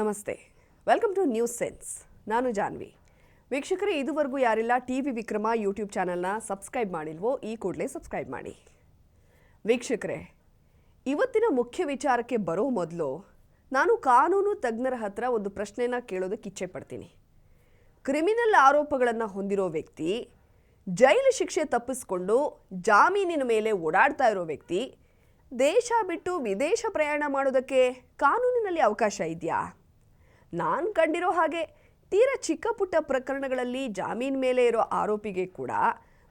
ನಮಸ್ತೆ. Welcome two news sense ನಾನು ಜಾನ್ವಿ. ವೀಕ್ಷಕರೇ, ಇದುವರೆಗೂ ಯಾರಿಲ್ಲ, ಟಿ ವಿ ವಿಕ್ರಮ ಯೂಟ್ಯೂಬ್ ಚಾನಲ್ನ ಸಬ್ಸ್ಕ್ರೈಬ್ ಮಾಡಿಲ್ವೋ, ಈ ಕೂಡಲೇ ಸಬ್ಸ್ಕ್ರೈಬ್ ಮಾಡಿ. ವೀಕ್ಷಕರೇ, ಇವತ್ತಿನ ಮುಖ್ಯ ವಿಚಾರಕ್ಕೆ ಬರೋ ಮೊದಲು ನಾನು ಕಾನೂನು ತಜ್ಞರ ಹತ್ರ ಒಂದು ಪ್ರಶ್ನೆನ ಕೇಳೋದಕ್ಕೆ ಇಚ್ಛೆ ಪಡ್ತೀನಿ. ಕ್ರಿಮಿನಲ್ ಆರೋಪಗಳನ್ನು ಹೊಂದಿರೋ ವ್ಯಕ್ತಿ, ಜೈಲು ಶಿಕ್ಷೆ ತಪ್ಪಿಸ್ಕೊಂಡು ಜಾಮೀನಿನ ಮೇಲೆ ಓಡಾಡ್ತಾ ಇರೋ ವ್ಯಕ್ತಿ, ದೇಶ ಬಿಟ್ಟು ವಿದೇಶ ಪ್ರಯಾಣ ಮಾಡೋದಕ್ಕೆ ಕಾನೂನಿನಲ್ಲಿ ಅವಕಾಶ ಇದೆಯಾ? ನಾನು ಕಂಡಿರೋ ಹಾಗೆ. ತೀರ ಚಿಕ್ಕ ಪುಟ್ಟ ಪ್ರಕರಣಗಳಲ್ಲಿ ಜಾಮೀನು ಮೇಲೆ ಇರೋ ಆರೋಪಿಗೆ ಕೂಡ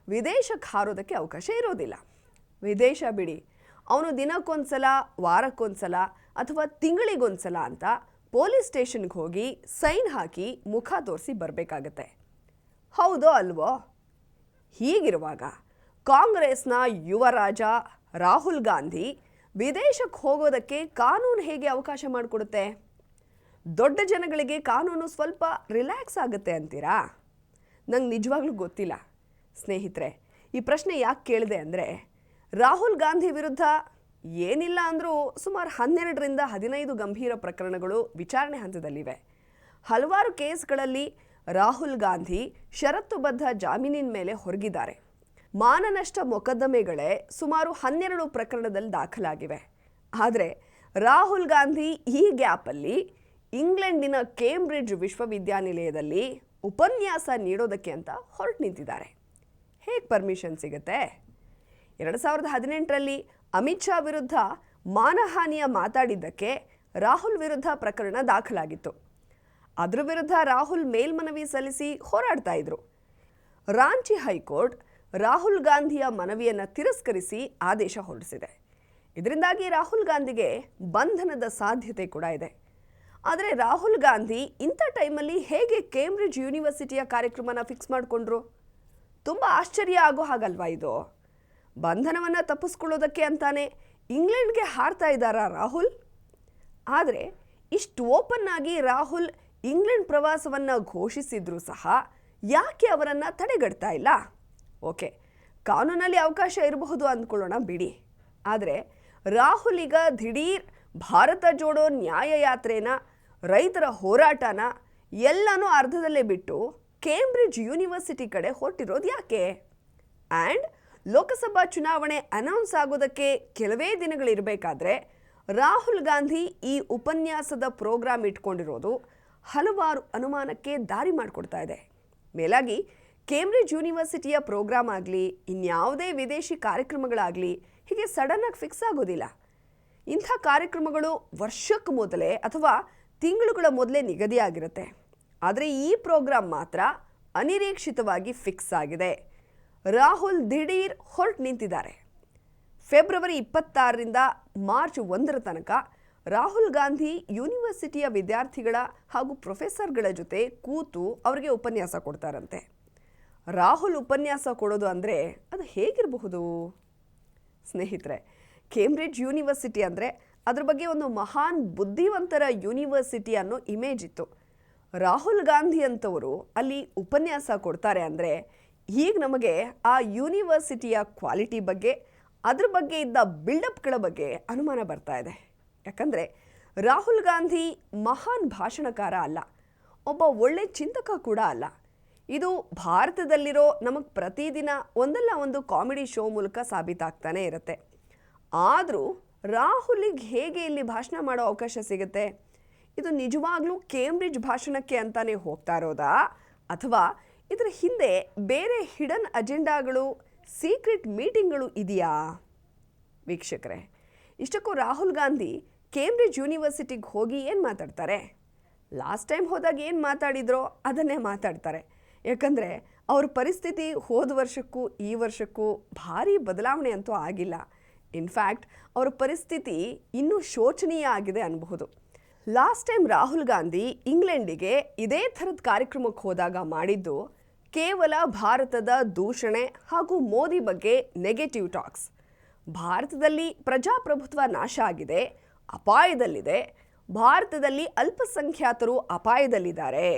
ವಿದೇಶಕ್ಕೆ ಹಾರೋದಕ್ಕೆ ಅವಕಾಶ ಇರೋದಿಲ್ಲ. ವಿದೇಶ ಬಿಡಿ. ಅವನು ದಿನಕ್ಕೊಂದ್ಸಲ, ವಾರಕ್ಕೊಂದ್ಸಲ ಅಥವಾ ತಿಂಗಳಿಗೊಂದ್ಸಲ ಅಂತ ಪೊಲೀಸ್ ಸ್ಟೇಷನ್ಗೆ ಹೋಗಿ ಸೈನ್ ಹಾಕಿ ಮುಖ ತೋರಿಸಿ ಬರಬೇಕಾಗತ್ತೆ. ಹೌದೋ ಅಲ್ವೋ? ಹೀಗಿರುವಾಗ ಕಾಂಗ್ರೆಸ್ನ ಯುವ ರಾಜ ರಾಹುಲ್ ಗಾಂಧಿ ವಿದೇಶಕ್ಕೆ ಹೋಗೋದಕ್ಕೆ ಕಾನೂನು ಹೇಗೆ ಅವಕಾಶ ಮಾಡಿಕೊಡುತ್ತೆ? ದೊಡ್ಡ ಜನಗಳಿಗೆ ಕಾನೂನು ಸ್ವಲ್ಪ ರಿಲ್ಯಾಕ್ಸ್ ಆಗುತ್ತೆ ಅಂತೀರಾ? ನಂಗೆ ನಿಜವಾಗ್ಲೂ ಗೊತ್ತಿಲ್ಲ. ಸ್ನೇಹಿತರೆ, ಈ ಪ್ರಶ್ನೆ ಯಾಕೆ ಕೇಳಿದೆ ಅಂದರೆ, ರಾಹುಲ್ ಗಾಂಧಿ ವಿರುದ್ಧ ಏನಿಲ್ಲ ಅಂದರೂ ಸುಮಾರು ಹನ್ನೆರಡರಿಂದ ಹದಿನೈದು ಗಂಭೀರ ಪ್ರಕರಣಗಳು ವಿಚಾರಣೆ ಹಂತದಲ್ಲಿವೆ. ಹಲವಾರು ಕೇಸ್ಗಳಲ್ಲಿ ರಾಹುಲ್ ಗಾಂಧಿ ಷರತ್ತುಬದ್ಧ ಜಾಮೀನಿನ ಮೇಲೆ ಹೊರಗಿದ್ದಾರೆ. ಮಾನನಷ್ಟ ಮೊಕದ್ದಮೆಗಳೇ ಸುಮಾರು ಹನ್ನೆರಡು ಪ್ರಕರಣದಲ್ಲಿ ದಾಖಲಾಗಿವೆ. ಆದರೆ ರಾಹುಲ್ ಗಾಂಧಿ ಈ ಗ್ಯಾಪಲ್ಲಿ ಇಂಗ್ಲೆಂಡಿನ ಕೇಂಬ್ರಿಡ್ಜ್ ವಿಶ್ವವಿದ್ಯಾನಿಲಯದಲ್ಲಿ ಉಪನ್ಯಾಸ ನೀಡೋದಕ್ಕೆ ಅಂತ ಹೊರಟು ನಿಂತಿದ್ದಾರೆ. ಹೇಗೆ ಪರ್ಮಿಷನ್ ಸಿಗುತ್ತೆ? ಎರಡು ಸಾವಿರದ ಹದಿನೆಂಟರಲ್ಲಿ ಅಮಿತ್ ಶಾ ವಿರುದ್ಧ ಮಾನಹಾನಿಯ ಮಾತಾಡಿದ್ದಕ್ಕೆ ರಾಹುಲ್ ವಿರುದ್ಧ ಪ್ರಕರಣ ದಾಖಲಾಗಿತ್ತು. ಅದರ ವಿರುದ್ಧ ರಾಹುಲ್ ಮೇಲ್ಮನವಿ ಸಲ್ಲಿಸಿ ಹೋರಾಡ್ತಾ ಇದ್ರು. ರಾಂಚಿ ಹೈಕೋರ್ಟ್ ರಾಹುಲ್ ಗಾಂಧಿಯ ಮನವಿಯನ್ನು ತಿರಸ್ಕರಿಸಿ ಆದೇಶ ಹೊರಡಿಸಿದೆ. ಇದರಿಂದಾಗಿ ರಾಹುಲ್ ಗಾಂಧಿಗೆ ಬಂಧನದ ಸಾಧ್ಯತೆ ಕೂಡ ಇದೆ. ಆದರೆ ರಾಹುಲ್ ಗಾಂಧಿ ಇಂಥ ಟೈಮಲ್ಲಿ ಹೇಗೆ ಕೇಂಬ್ರಿಡ್ಜ್ ಯೂನಿವರ್ಸಿಟಿಯ ಕಾರ್ಯಕ್ರಮನ ಫಿಕ್ಸ್ ಮಾಡಿಕೊಂಡ್ರು? ತುಂಬ ಆಶ್ಚರ್ಯ ಆಗೋ ಹಾಗಲ್ವಾ ಇದು? ಬಂಧನವನ್ನು ತಪ್ಪಿಸ್ಕೊಳ್ಳೋದಕ್ಕೆ ಅಂತಾನೆ ಇಂಗ್ಲೆಂಡ್ಗೆ ಹಾರ್ತಾ ಇದ್ದಾರಾ ರಾಹುಲ್? ಆದರೆ ಇಷ್ಟು ಓಪನ್ ಆಗಿ ರಾಹುಲ್ ಇಂಗ್ಲೆಂಡ್ ಪ್ರವಾಸವನ್ನು ಘೋಷಿಸಿದ್ರೂ ಸಹ ಯಾಕೆ ಅವರನ್ನು ತಡೆಗಟ್ತಾ ಇಲ್ಲ? ಓಕೆ, ಕಾನೂನಲ್ಲಿ ಅವಕಾಶ ಇರಬಹುದು ಅಂದ್ಕೊಳ್ಳೋಣ ಬಿಡಿ. ಆದರೆ ರಾಹುಲ್ ಈಗ ದಿಢೀರ್ ಭಾರತ ಜೋಡೋ ನ್ಯಾಯ ಯಾತ್ರೆನ ರೈತರ ಹೋರಾಟನ ಎಲ್ಲನೂ ಅರ್ಧದಲ್ಲೇ ಬಿಟ್ಟು ಕೇಂಬ್ರಿಡ್ಜ್ ಯೂನಿವರ್ಸಿಟಿ ಕಡೆ ಹೊರಟಿರೋದು ಯಾಕೆ? ಆ್ಯಂಡ್ ಲೋಕಸಭಾ ಚುನಾವಣೆ ಅನೌನ್ಸ್ ಆಗೋದಕ್ಕೆ ಕೆಲವೇ ದಿನಗಳಿರಬೇಕಾದ್ರೆ ರಾಹುಲ್ ಗಾಂಧಿ ಈ ಉಪನ್ಯಾಸದ ಪ್ರೋಗ್ರಾಮ್ ಇಟ್ಕೊಂಡಿರೋದು ಹಲವಾರು ಅನುಮಾನಕ್ಕೆ ದಾರಿ ಮಾಡಿಕೊಡ್ತಾ ಇದೆ. ಮೇಲಾಗಿ ಕೇಂಬ್ರಿಡ್ಜ್ ಯೂನಿವರ್ಸಿಟಿಯ ಪ್ರೋಗ್ರಾಮ್ ಆಗಲಿ, ಇನ್ಯಾವುದೇ ವಿದೇಶಿ ಕಾರ್ಯಕ್ರಮಗಳಾಗಲಿ ಹೀಗೆ ಸಡನ್ನಾಗಿ ಫಿಕ್ಸ್ ಆಗೋದಿಲ್ಲ. ಇಂಥ ಕಾರ್ಯಕ್ರಮಗಳು ವರ್ಷಕ್ಕೆ ಮೊದಲೇ ಅಥವಾ ತಿಂಗಳುಗಳ ಮೊದಲೇ ನಿಗದಿಯಾಗಿರುತ್ತೆ. ಆದರೆ ಈ ಪ್ರೋಗ್ರಾಮ್ ಮಾತ್ರ ಅನಿರೀಕ್ಷಿತವಾಗಿ ಫಿಕ್ಸ್ ಆಗಿದೆ. ರಾಹುಲ್ ದಿಢೀರ್ ಹೊರಟು ನಿಂತಿದ್ದಾರೆ. ಫೆಬ್ರವರಿ ಇಪ್ಪತ್ತಾರರಿಂದ ಮಾರ್ಚ್ ಒಂದರ ತನಕ ರಾಹುಲ್ ಗಾಂಧಿ ಯೂನಿವರ್ಸಿಟಿಯ ವಿದ್ಯಾರ್ಥಿಗಳ ಹಾಗೂ ಪ್ರೊಫೆಸರ್ಗಳ ಜೊತೆ ಕೂತು ಅವರಿಗೆ ಉಪನ್ಯಾಸ ಕೊಡ್ತಾರಂತೆ. ರಾಹುಲ್ ಉಪನ್ಯಾಸ ಕೊಡೋದು ಅಂದರೆ ಅದು ಹೇಗಿರಬಹುದು? ಸ್ನೇಹಿತರೆ ಕೇಂಬ್ರಿಡ್ಜ್ ಯೂನಿವರ್ಸಿಟಿ ಅಂದರೆ ಅದ್ರ ಬಗ್ಗೆ ಒಂದು ಮಹಾನ್ ಬುದ್ಧಿವಂತರ ಯೂನಿವರ್ಸಿಟಿ ಅನ್ನೋ ಇಮೇಜ್ ಇತ್ತು. ರಾಹುಲ್ ಗಾಂಧಿ ಅಂತವರು ಅಲ್ಲಿ ಉಪನ್ಯಾಸ ಕೊಡ್ತಾರೆ ಅಂದರೆ ಈಗ ನಮಗೆ ಆ ಯೂನಿವರ್ಸಿಟಿಯ ಕ್ವಾಲಿಟಿ ಬಗ್ಗೆ, ಅದ್ರ ಬಗ್ಗೆ ಇದ್ದ ಬಿಲ್ಡಪ್ಗಳ ಬಗ್ಗೆ ಅನುಮಾನ ಬರ್ತಾ ಇದೆ. ಯಾಕಂದರೆ ರಾಹುಲ್ ಗಾಂಧಿ ಮಹಾನ್ ಭಾಷಣಕಾರ ಅಲ್ಲ, ಒಬ್ಬ ಒಳ್ಳೆ ಚಿಂತಕ ಕೂಡ ಅಲ್ಲ. ಇದು ಭಾರತದಲ್ಲಿರೋ ನಮಗೆ ಪ್ರತಿದಿನ ಒಂದಲ್ಲ ಒಂದು ಕಾಮಿಡಿ ಶೋ ಮೂಲಕ ಸಾಬೀತಾಗ್ತಾನೆ ಇರುತ್ತೆ. ಆದರೂ ರಾಹುಲಿಗೆ ಹೇಗೆ ಇಲ್ಲಿ ಭಾಷಣ ಮಾಡೋ ಅವಕಾಶ ಸಿಗುತ್ತೆ? ಇದು ನಿಜವಾಗ್ಲೂ ಕೇಂಬ್ರಿಡ್ಜ್ ಭಾಷಣಕ್ಕೆ ಅಂತಾನೆ ಹೋಗ್ತಾ ಇರೋದಾ? ಅಥವಾ ಇದರ ಹಿಂದೆ ಬೇರೆ ಹಿಡನ್ ಅಜೆಂಡಾಗಳು, ಸೀಕ್ರೆಟ್ ಮೀಟಿಂಗ್ಗಳು ಇದೆಯಾ? ವೀಕ್ಷಕರೇ, ಇಷ್ಟಕ್ಕೂ ರಾಹುಲ್ ಗಾಂಧಿ ಕೇಂಬ್ರಿಡ್ಜ್ ಯೂನಿವರ್ಸಿಟಿಗೆ ಹೋಗಿ ಏನು ಮಾತಾಡ್ತಾರೆ? ಲಾಸ್ಟ್ ಟೈಮ್ ಹೋದಾಗ ಏನು ಮಾತಾಡಿದ್ರೋ ಅದನ್ನೇ ಮಾತಾಡ್ತಾರೆ. ಯಾಕಂದರೆ ಅವ್ರ ಪರಿಸ್ಥಿತಿ ಹೋದ ವರ್ಷಕ್ಕೂ ಈ ವರ್ಷಕ್ಕೂ ಭಾರಿ ಬದಲಾವಣೆ ಅಂತೂ ಆಗಿಲ್ಲ. ಇನ್ಫ್ಯಾಕ್ಟ್ ಅವರ ಪರಿಸ್ಥಿತಿ ಇನ್ನೂ ಶೋಚನೀಯ ಆಗಿದೆ ಅನ್ಬಹುದು. ಲಾಸ್ಟ್ ಟೈಮ್ ರಾಹುಲ್ ಗಾಂಧಿ ಇಂಗ್ಲೆಂಡಿಗೆ ಇದೇ ಥರದ ಕಾರ್ಯಕ್ರಮಕ್ಕೆ ಹೋದಾಗ ಮಾಡಿದ್ದು ಕೇವಲ ಭಾರತದ ದೂಷಣೆ ಹಾಗೂ ಮೋದಿ ಬಗ್ಗೆ ನೆಗೆಟಿವ್ ಟಾಕ್ಸ್ ಭಾರತದಲ್ಲಿ ಪ್ರಜಾಪ್ರಭುತ್ವ ನಾಶ ಆಗಿದೆ, ಅಪಾಯದಲ್ಲಿದೆ. ಭಾರತದಲ್ಲಿ ಅಲ್ಪಸಂಖ್ಯಾತರು ಅಪಾಯದಲ್ಲಿದ್ದಾರೆ.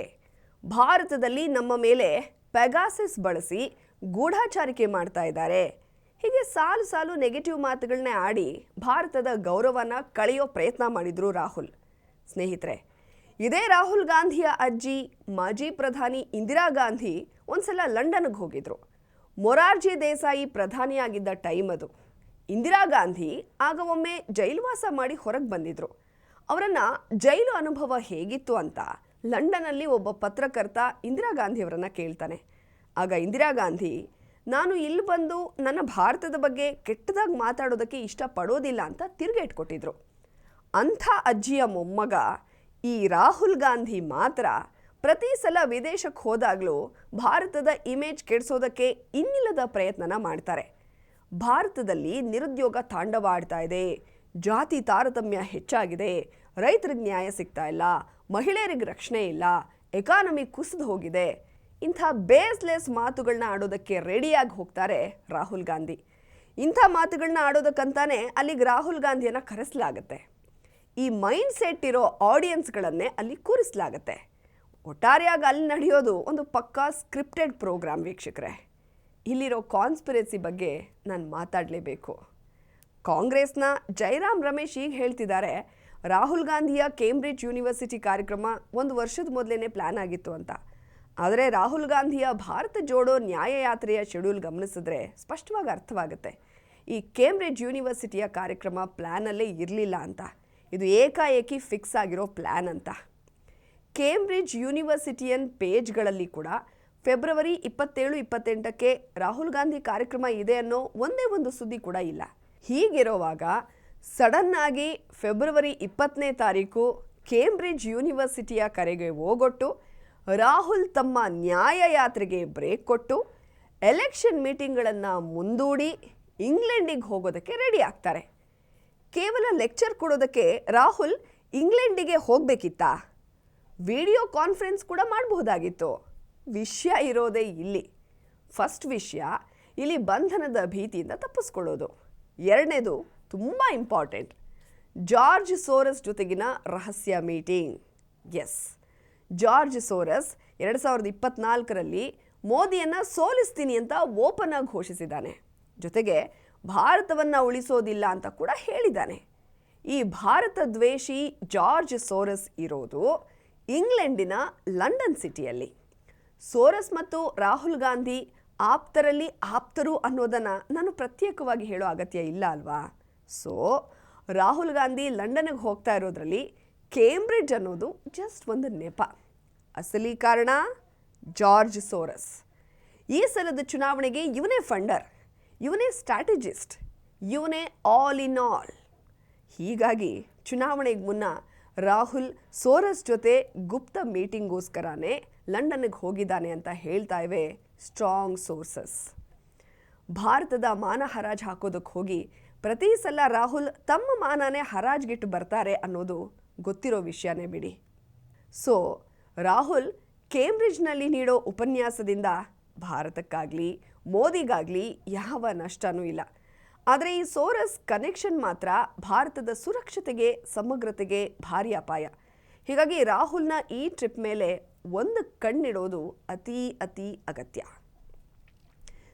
ಭಾರತದಲ್ಲಿ ನಮ್ಮ ಮೇಲೆ ಪೆಗಾಸಿಸ್ ಬಳಸಿ ಗೂಢಾಚಾರಿಕೆ ಮಾಡ್ತಾ ಇದ್ದಾರೆ. ಹೀಗೆ ಸಾಲು ಸಾಲು ನೆಗೆಟಿವ್ ಮಾತುಗಳನ್ನೇ ಆಡಿ ಭಾರತದ ಗೌರವನ ಕಳೆಯೋ ಪ್ರಯತ್ನ ಮಾಡಿದ್ರು ರಾಹುಲ್. ಸ್ನೇಹಿತರೆ, ಇದೇ ರಾಹುಲ್ ಗಾಂಧಿಯ ಅಜ್ಜಿ, ಮಾಜಿ ಪ್ರಧಾನಿ ಇಂದಿರಾ ಗಾಂಧಿ ಒಂದ್ಸಲ ಲಂಡನ್ಗೆ ಹೋಗಿದ್ರು. ಮೊರಾರ್ಜಿ ದೇಸಾಯಿ ಪ್ರಧಾನಿಯಾಗಿದ್ದ ಟೈಮ್ ಅದು. ಇಂದಿರಾ ಗಾಂಧಿ ಆಗ ಒಮ್ಮೆ ಜೈಲುವಾಸ ಮಾಡಿ ಹೊರಗೆ ಬಂದಿದ್ರು. ಅವರನ್ನ ಜೈಲು ಅನುಭವ ಹೇಗಿತ್ತು ಅಂತ ಲಂಡನ್ನಲ್ಲಿ ಒಬ್ಬ ಪತ್ರಕರ್ತ ಇಂದಿರಾ ಗಾಂಧಿಯವರನ್ನ ಕೇಳ್ತಾನೆ. ಆಗ ಇಂದಿರಾ ಗಾಂಧಿ ನಾನು ಇಲ್ಲಿ ಬಂದು ನನ್ನ ಭಾರತದ ಬಗ್ಗೆ ಕೆಟ್ಟದಾಗಿ ಮಾತಾಡೋದಕ್ಕೆ ಇಷ್ಟಪಡೋದಿಲ್ಲ ಅಂತ ತಿರುಗೇಟ್ಕೊಟ್ಟಿದ್ರು ಅಂಥ ಅಜ್ಜಿಯ ಮೊಮ್ಮಗ ಈ ರಾಹುಲ್ ಗಾಂಧಿ ಮಾತ್ರ ಪ್ರತಿ ಸಲ ವಿದೇಶಕ್ಕೆ ಹೋದಾಗಲೂ ಭಾರತದ ಇಮೇಜ್ ಕೆಡಿಸೋದಕ್ಕೆ ಇನ್ನಿಲ್ಲದ ಪ್ರಯತ್ನನ ಮಾಡ್ತಾರೆ. ಭಾರತದಲ್ಲಿ ನಿರುದ್ಯೋಗ ತಾಂಡವ ಆಡ್ತಾ ಇದೆ, ಜಾತಿ ತಾರತಮ್ಯ ಹೆಚ್ಚಾಗಿದೆ, ರೈತರಿಗೆ ನ್ಯಾಯ ಸಿಗ್ತಾ ಇಲ್ಲ, ಮಹಿಳೆಯರಿಗೆ ರಕ್ಷಣೆ ಇಲ್ಲ ಎಕಾನಮಿ ಕುಸಿದು ಹೋಗಿದೆ. ಇಂಥ ಬೇಸ್ಲೆಸ್ ಮಾತುಗಳನ್ನ ಆಡೋದಕ್ಕೆ ರೆಡಿಯಾಗಿ ಹೋಗ್ತಾರೆ ರಾಹುಲ್ ಗಾಂಧಿ. ಇಂಥ ಮಾತುಗಳನ್ನ ಆಡೋದಕ್ಕಂತಾನೆ ಅಲ್ಲಿಗೆ ರಾಹುಲ್ ಗಾಂಧಿಯನ್ನು ಕರೆಸಲಾಗತ್ತೆ. ಈ ಮೈಂಡ್ ಸೆಟ್ ಇರೋ ಆಡಿಯನ್ಸ್ಗಳನ್ನೇ ಅಲ್ಲಿ ಕೂರಿಸಲಾಗತ್ತೆ. ಒಟ್ಟಾರೆಯಾಗಿ ಅಲ್ಲಿ ನಡೆಯೋದು ಒಂದು ಪಕ್ಕಾ ಸ್ಕ್ರಿಪ್ಟೆಡ್ ಪ್ರೋಗ್ರಾಮ್ ವೀಕ್ಷಕರೇ. ಇಲ್ಲಿರೋ ಕಾನ್ಸ್ಪಿರೆನ್ಸಿ ಬಗ್ಗೆ ನಾನು ಮಾತಾಡಲೇಬೇಕು. ಕಾಂಗ್ರೆಸ್ನ ಜೈರಾಮ್ ರಮೇಶ್ ಈಗ ಹೇಳ್ತಿದ್ದಾರೆ ರಾಹುಲ್ ಗಾಂಧಿಯ ಕೇಂಬ್ರಿಡ್ಜ್ ಯೂನಿವರ್ಸಿಟಿ ಕಾರ್ಯಕ್ರಮ ಒಂದು ವರ್ಷದ ಮೊದಲೇ ಪ್ಲ್ಯಾನ್ ಆಗಿತ್ತು ಅಂತ. ಆದರೆ ರಾಹುಲ್ ಗಾಂಧಿಯ ಭಾರತ ಜೋಡೋ ನ್ಯಾಯಯಾತ್ರೆಯ ಶೆಡ್ಯೂಲ್ ಗಮನಿಸಿದ್ರೆ ಸ್ಪಷ್ಟವಾಗಿ ಅರ್ಥವಾಗುತ್ತೆ. ಈ ಕೇಂಬ್ರಿಡ್ಜ್ ಯೂನಿವರ್ಸಿಟಿಯ ಕಾರ್ಯಕ್ರಮ ಪ್ಲ್ಯಾನಲ್ಲೇ ಇರಲಿಲ್ಲ ಅಂತ. ಇದು ಏಕಾಏಕಿ ಫಿಕ್ಸ್ ಆಗಿರೋ ಪ್ಲ್ಯಾನ್ ಅಂತ. ಕೇಂಬ್ರಿಡ್ಜ್ ಯೂನಿವರ್ಸಿಟಿಯನ್ ಪೇಜ್ಗಳಲ್ಲಿ ಕೂಡ ಫೆಬ್ರವರಿ ಇಪ್ಪತ್ತೇಳು, ಇಪ್ಪತ್ತೆಂಟಕ್ಕೆ ರಾಹುಲ್ ಗಾಂಧಿ ಕಾರ್ಯಕ್ರಮ ಇದೆ ಅನ್ನೋ ಒಂದೇ ಒಂದು ಸುದ್ದಿ ಕೂಡ ಇಲ್ಲ. ಹೀಗಿರುವಾಗ ಸಡನ್ ಆಗಿ ಫೆಬ್ರವರಿ ಇಪ್ಪತ್ತನೇ ತಾರೀಕು ಕೇಂಬ್ರಿಡ್ಜ್ ಯೂನಿವರ್ಸಿಟಿಯ ಕರೆಗೆ ಹೋಗೊಟ್ಟು ರಾಹುಲ್ ತಮ್ಮ ನ್ಯಾಯಯಾತ್ರೆಗೆ ಬ್ರೇಕ್ ಕೊಟ್ಟು ಎಲೆಕ್ಷನ್ ಮೀಟಿಂಗ್ಗಳನ್ನು ಮುಂದೂಡಿ ಇಂಗ್ಲೆಂಡಿಗೆ ಹೋಗೋದಕ್ಕೆ ರೆಡಿ ಆಗ್ತಾರೆ. ಕೇವಲ ಲೆಕ್ಚರ್ ಕೊಡೋದಕ್ಕೆ ರಾಹುಲ್ ಇಂಗ್ಲೆಂಡಿಗೆ ಹೋಗಬೇಕಿತ್ತಾ? ವಿಡಿಯೋ ಕಾನ್ಫರೆನ್ಸ್ ಕೂಡ ಮಾಡಬಹುದಾಗಿತ್ತು. ವಿಷಯ ಇರೋದೇ ಇಲ್ಲಿ. ಫಸ್ಟ್ ವಿಷಯ, ಇಲ್ಲಿ ಬಂಧನದ ಭೀತಿಯಿಂದ ತಪ್ಪಿಸ್ಕೊಳ್ಳೋದು. ಎರಡನೇದು ತುಂಬ ಇಂಪಾರ್ಟೆಂಟ್ ಜಾರ್ಜ್ ಸೋರಸ್ ಜೊತೆಗಿನ ರಹಸ್ಯ ಮೀಟಿಂಗ್ ಎಸ್ ಜಾರ್ಜ್ ಸೋರಸ್ ಎರಡು ಸಾವಿರದ ಇಪ್ಪತ್ನಾಲ್ಕರಲ್ಲಿ ಮೋದಿಯನ್ನು ಸೋಲಿಸ್ತೀನಿ ಅಂತ ಓಪನ್ ಆಗಿ ಘೋಷಿಸಿದ್ದಾನೆ. ಜೊತೆಗೆ ಭಾರತವನ್ನು ಉಳಿಸೋದಿಲ್ಲ ಅಂತ ಕೂಡ ಹೇಳಿದ್ದಾನೆ. ಈ ಭಾರತ ದ್ವೇಷಿ ಜಾರ್ಜ್ ಸೋರಸ್ ಇರೋದು ಇಂಗ್ಲೆಂಡಿನ ಲಂಡನ್ ಸಿಟಿಯಲ್ಲಿ. ಸೋರಸ್ ಮತ್ತು ರಾಹುಲ್ ಗಾಂಧಿ ಆಪ್ತರಲ್ಲಿ ಆಪ್ತರು ಅನ್ನೋದನ್ನು ನಾನು ಪ್ರತ್ಯೇಕವಾಗಿ ಹೇಳೋ ಅಗತ್ಯ ಇಲ್ಲ ಅಲ್ವಾ? ಸೊ ರಾಹುಲ್ ಗಾಂಧಿ ಲಂಡನ್ಗೆ ಹೋಗ್ತಾ ಇರೋದ್ರಲ್ಲಿ ಕೇಂಬ್ರಿಡ್ಜ್ ಅನ್ನೋದು ಜಸ್ಟ್ ಒಂದು ನೆಪ. ಅಸಲಿ ಕಾರಣ ಜಾರ್ಜ್ ಸೋರಸ್. ಈ ಸಲದ ಚುನಾವಣೆಗೆ ಇವನೇ ಫಂಡರ್, ಇವನೇ ಸ್ಟ್ರಾಟಜಿಸ್ಟ್, ಇವನೇ ಆಲ್ ಇನ್ ಆಲ್ ಹೀಗಾಗಿ ಚುನಾವಣೆಗೆ ಮುನ್ನ ರಾಹುಲ್ ಸೋರಸ್ ಜೊತೆ ಗುಪ್ತ ಮೀಟಿಂಗ್ಗೋಸ್ಕರನೇ ಲಂಡನ್ಗೆ ಹೋಗಿದ್ದಾನೆ ಅಂತ ಹೇಳ್ತಾ ಇವೆ ಸ್ಟ್ರಾಂಗ್ ಸೋರ್ಸಸ್ ಭಾರತದ ಮಾನ ಹರಾಜು ಹಾಕೋದಕ್ಕೆ ಹೋಗಿ ಪ್ರತಿ ಸಲ ರಾಹುಲ್ ತಮ್ಮ ಮಾನನೇ ಹರಾಜ್ಗಿಟ್ಟು ಬರ್ತಾರೆ ಅನ್ನೋದು ಗೊತ್ತಿರೋ ವಿಷಯನೇ ಬಿಡಿ. ಸೊ ರಾಹುಲ್ ಕೇಂಬ್ರಿಡ್ಜ್ನಲ್ಲಿ ನೀಡೋ ಉಪನ್ಯಾಸದಿಂದ ಭಾರತಕ್ಕಾಗಲಿ, ಮೋದಿಗಾಗಲಿ ಯಾವ ನಷ್ಟನೂ ಇಲ್ಲ. ಆದರೆ ಈ ಸೋರಸ್ ಕನೆಕ್ಷನ್ ಮಾತ್ರ ಭಾರತದ ಸುರಕ್ಷತೆಗೆ, ಸಮಗ್ರತೆಗೆ ಭಾರಿ ಅಪಾಯ. ಹೀಗಾಗಿ ರಾಹುಲ್ನ ಈ ಟ್ರಿಪ್ ಮೇಲೆ ಒಂದು ಕಣ್ಣಿಡೋದು ಅತಿ ಅತಿ ಅಗತ್ಯ.